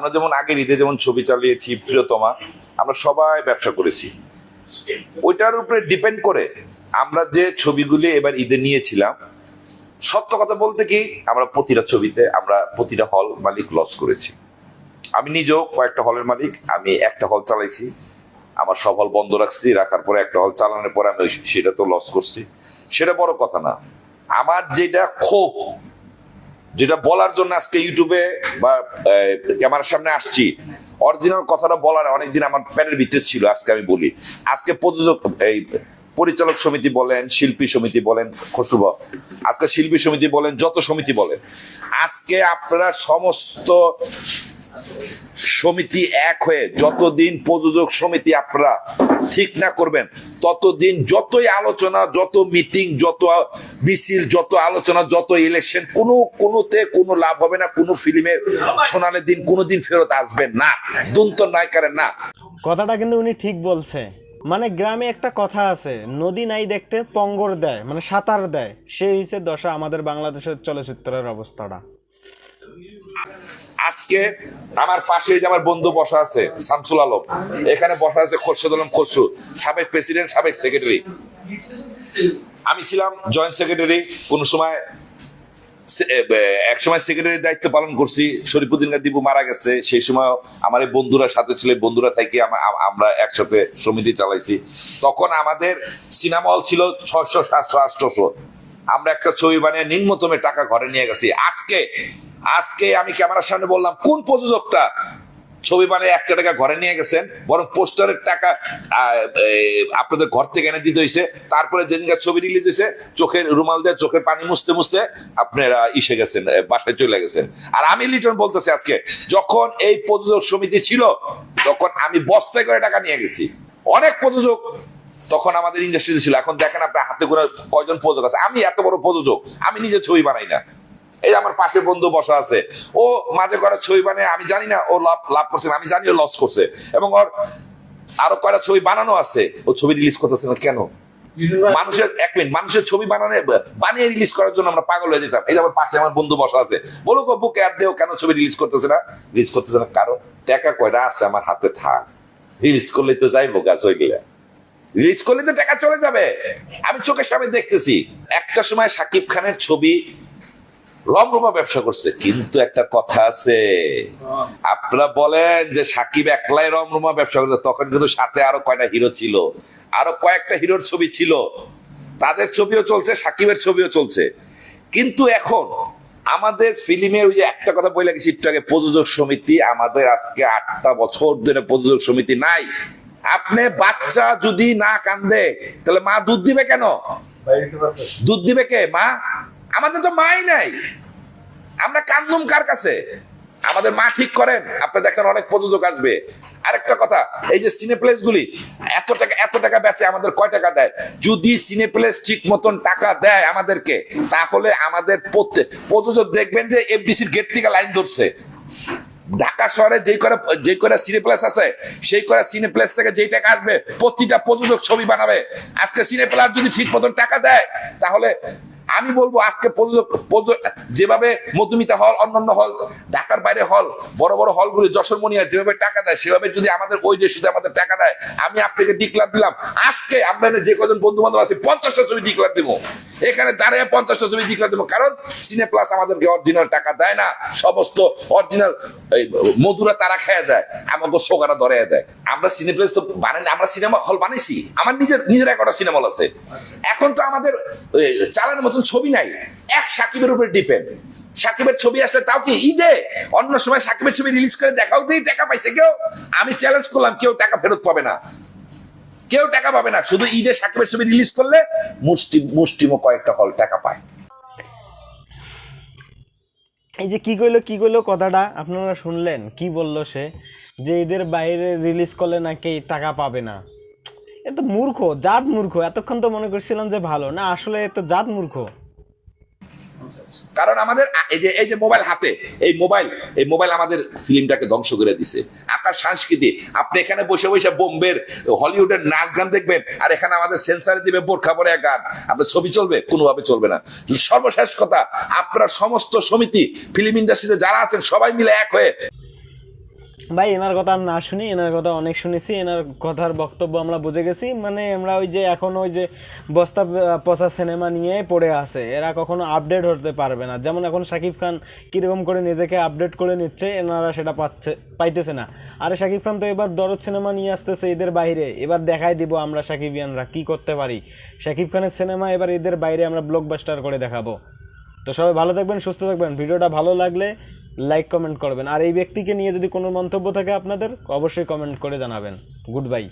আমরা যেমন আগের ঈদে যেমন ছবি চালিয়েছি, প্রিয়তমা, আমরা সবাই ব্যবসা করেছি। ওইটার উপরে ডিপেন্ড করে আমরা যে ছবিগুলি এবার ঈদে নিয়েছিলাম, সত্য কথা বলতে কি, আমরা প্রতিটা ছবিতে আমরা প্রতিটা হল মালিক লস করেছি। আমি নিজেও কয়েকটা হলের মালিক, আমি একটা হল চালাইছি, আমার সব হল বন্ধ রাখছি, রাখার পরে একটা হল চালানোর পরে আমি সেটা তো লস করছি। সেটা বড় কথা না। আমার যেটা ক্ষোভ যেটা বলার জন্য আজকে ইউটিউবে বা ক্যামেরার সামনে আসছি। অরিজিনাল কথাটা বলার অনেকদিন আমার প্যানের ভিতরে ছিল, আজকে আমি বলি। আজকে প্রযোজক, এই পরিচালক সমিতি বলেন, শিল্পী সমিতি বলেন খসুব আজকে শিল্পী সমিতি বলেন, যত সমিতি বলেন। আজকে আপনারা সমস্ত সমিতি এক হয়ে যতদিন প্রযোজক সমিতি আপনারা ঠিক না করবেন, ততদিন যতই আলোচনা, যত মিটিং, যত মিছিল, যত আলোচনা, যত ইলেকশন কোনো কোনোতে কোনো লাভ হবে না, কোনো ফিল্মের সোনালের দিন কোনোদিন ফেরত আসবে না, দুন্ত নায়িকারের না। কথাটা কিন্তু উনি ঠিক বলছে। মানে গ্রামে একটা কথা আছে, নদী নাই দেখতে পঙ্গর দেয় মানে সাঁতার দেয়, সেই হিসেবে দশা আমাদের বাংলাদেশের চলচ্চিত্রের অবস্থাটা। আজকে আমার পাশে যে আমার বন্ধু বসা আছে, শামসুল আলম। এখানে বসা আছে খোরশেদ আলম খসরু সাবেক প্রেসিডেন্ট, সাবেক সেক্রেটারি। আমি ছিলাম জয়েন্ট সেক্রেটারি, কোন সময় এক সময় সেক্রেটারির দায়িত্ব পালন করছি, শরীফুদ্দিন দিবু মারা গেছে, সেই সময় আমার বন্ধুরা সাথে ছিল বন্ধুরা থাকি আমরা একসাথে সমিতি চালাইছি। তখন আমাদের সিনেমা হল ছিল ছয়শো, সাতশো, আটশোশো। আমরা একটা ছবি বানিয়ে নিম্নতমে টাকা ঘরে নিয়ে গেছি। আজকে আজকে আমি ক্যামেরার সামনে বললাম, কোন প্রযোজকটা? ছবি বানিয়ে একটা টাকা ঘরে নিয়ে গেছেন, বরং পোস্টারের টাকা আপনাদের ঘর থেকে এনে দিতে হয়েছে। তারপরে যেদিনকার ছবি রিলিজ হয়েছে, চোখের রুমাল দিয়ে চোখের পানি মুছতে মুছতে আপনারা ইসে গেছেন বাসায় চলে গেছেন। আর আমি লিটন বলতেছি আজকে, যখন এই প্রযোজক সমিতি ছিল, তখন আমি বস্তায় করে টাকা নিয়ে গেছি। অনেক প্রযোজক তখন আমাদের ইন্ডাস্ট্রিতে ছিল। এখন দেখেন আপনার হাতে করে কয়জন প্রযোজক আছে। আমি এত বড় প্রযোজক, আমি নিজে ছবি বানাই না। এই আমার পাশে বন্ধু বসা আছে, ও মাঝে করা ছবি বানায়, আমি জানি না, ও লাভ লাভ করছে আমি জানি ও লস করছে। এবং ওর আরও কয়টা ছবি বানানো আছে, ও ছবি রিলিজ করতেছে না কেন? মানুষের, এক মিনিট মানুষের ছবি বানানো, বানিয়ে রিলিজ করার জন্য আমরা পাগল হয়ে যেতাম। এই আমার পাশে আমার বন্ধু বসা আছে বলো গো বুকে আর দেও কেন ছবি রিলিজ করতেছে না? রিলিজ করতেছে না কারণ টাকা কয়টা আছে আমার হাতে থাক। রিলিজ করলে তো যাইবো গাছ হয়ে গেলে রিলিজ করলে তো টাকা চলে যাবে। আমি চোখের সামনে দেখতেছি, একটা সময় সাকিব খানের ছবি রমরমা ব্যবসা করছে। কিন্তু একটা কথা আছে আপনারা বলেন যে সাকিব একলাই রমরমা ব্যবসা করছে তখন কিন্তু সাথে আরও কয়টা হিরো ছিল আরও কয়েকটা হিরোর ছবি ছিল। তাদের ছবিও চলছে সাকিবের ছবিও চলছে। কিন্তু এখন আমাদের ফিল্মে ওই যে একটা কথা বলে গেছি একটু আগে প্রযোজক সমিতি আমাদের আজকে আটটা বছর ধরে প্রযোজক সমিতি নাই। আপনি বাচ্চা যদি না কান্দে তাহলে মা দুধ দিবে কেন? দুধ দিবে কে? মা? আমাদের তো মাই নাই। আমরা কান্দুম কার কাছে? আমাদের মা ঠিক করেন। আপনি দেখেন অনেক প্রযোজক আসবে। আরেকটা কথা, এই যে সিনেপ্লেস গুলি, এত টাকা এত টাকা বেচে আমাদের কয় টাকা দেয়? যদি সিনেপ্লেস ঠিক মতন টাকা দেয় আমাদেরকে, তাহলে আমাদের প্রযোজক দেখবেন যে এফডিসির গেট থেকে লাইন ধরছে। ঢাকা শহরে যেই করে যেই করে সিনেপ্লেস আছে, সেই করে সিনেপ্লেস থেকে যেই টাকা আসবে, প্রতিটা প্রযোজক ছবি বানাবে। আজকে সিনেপ্লাস যদি ঠিক মতন টাকা দেয়, তাহলে আমি বলব আজকে যেভাবে মধুমিতা হল, অন্যান্য হল, ঢাকার বাইরে হল, বড় বড় হলগুলি যশোর মনিয়া যেভাবে টাকা দেয়, সেভাবে যদি আমাদের ওই যদি আমাদের টাকা দেয়, আমি আপনাকে ডিক্লার দিলাম, আজকে আপনার যে কজন বন্ধু বান্ধব আছে, পঞ্চাশটা ছবি ডিক্লার দিব। এখানে দাঁড়িয়ে পঞ্চাশটা ছবি ডিক্লার দেবো। কারণ সিনে প্লাস আমাদেরকে অরিজিনাল টাকা দেয় না, সমস্ত অরিজিনাল মধুরা তারা খেয়ে যায়, আমাকে সোগারা ধরে দেয়। আমরা সিনে প্লেস তো বানাই আমরা সিনেমা হল বানাইছি। আমার নিজের নিজের একটা সিনেমা হল আছে। এখন তো আমাদের চালানোর মতন ছবি নাই। এক সাকিবের উপরে ডিপেন্ড সাকিবের ছবি আসলে তাও কি ঈদে? অন্য সময় সাকিবের ছবি রিলিজ করে দেখাও দিয়ে টাকা পাইছে কেউ? আমি চ্যালেঞ্জ করলাম, কেউ টাকা ফেরত পাবে না। কেউ টাকা পাবে না। শুধু ঈদে সাকিবের ছবি রিলিজ করলে মুষ্টি মুষ্টিমো কয়েকটা হল টাকা পায়। এই যে কি কইলো কি কইলো কথাটা? আপনারা শুনলেন, কি বলল সে? যে এদের বাইরে রিলিজ করলে না নাকি টাকা পাবে না। এ তো মূর্খ, জাত মূর্খ। এতক্ষণ তো মনে করছিলাম যে ভালো। না, আসলে এ তো জাত মূর্খ। কারণ আমাদের এই যে এই যে মোবাইল হাতে, এই মোবাইল এই মোবাইল আমাদের ফিল্মটাকে ধ্বংস করে দিছে। আপনার সংস্কৃতি, আপনি এখানে বসে বসে বোম্বের, হলিউডের নাচ গান দেখবেন, আর এখানে আমাদের সেন্সারে দিবে বোরখা পরে গান। আপনার ছবি চলবে, কোনোভাবে চলবে না। সর্বশেষ কথা, আপনার সমস্ত সমিতি, ফিল্ম ইন্ডাস্ট্রিতে যারা আছেন, সবাই মিলে এক হয়ে ভাই, এনার কথা না শুনি, এনার কথা অনেক শুনেছি, এনার কথার বক্তব্য আমরা বুঝে গেছি। মানে আমরা ওই যে এখন ওই যে বস্তা পচা সিনেমা নিয়ে পড়ে আছে, এরা কখনো আপডেট হতে পারবে না। যেমন এখন শাকিব খান কীরকম করে নিজেকে আপডেট করে নিচ্ছে, এনারা সেটা পাচ্ছে, পাইতেছে না। আরে শাকিব খান তো এবার দরদ সিনেমা নিয়ে আসতেছে এদের বাইরে, এবার দেখাই দিব আমরা শাকিবিয়ানরা কি করতে পারি। শাকিব খানের সিনেমা এবার এদের বাইরে আমরা ব্লকবাস্টার করে দেখাবো। তো সবাই ভালো থাকবেন, সুস্থ থাকবেন। ভিডিওটা ভালো লাগলে লাইক কমেন্ট করবেন। আর এই ব্যক্তিকে নিয়ে যদি কোনো মন্তব্য থাকে আপনাদের, অবশ্যই কমেন্ট করে জানাবেন। Good bye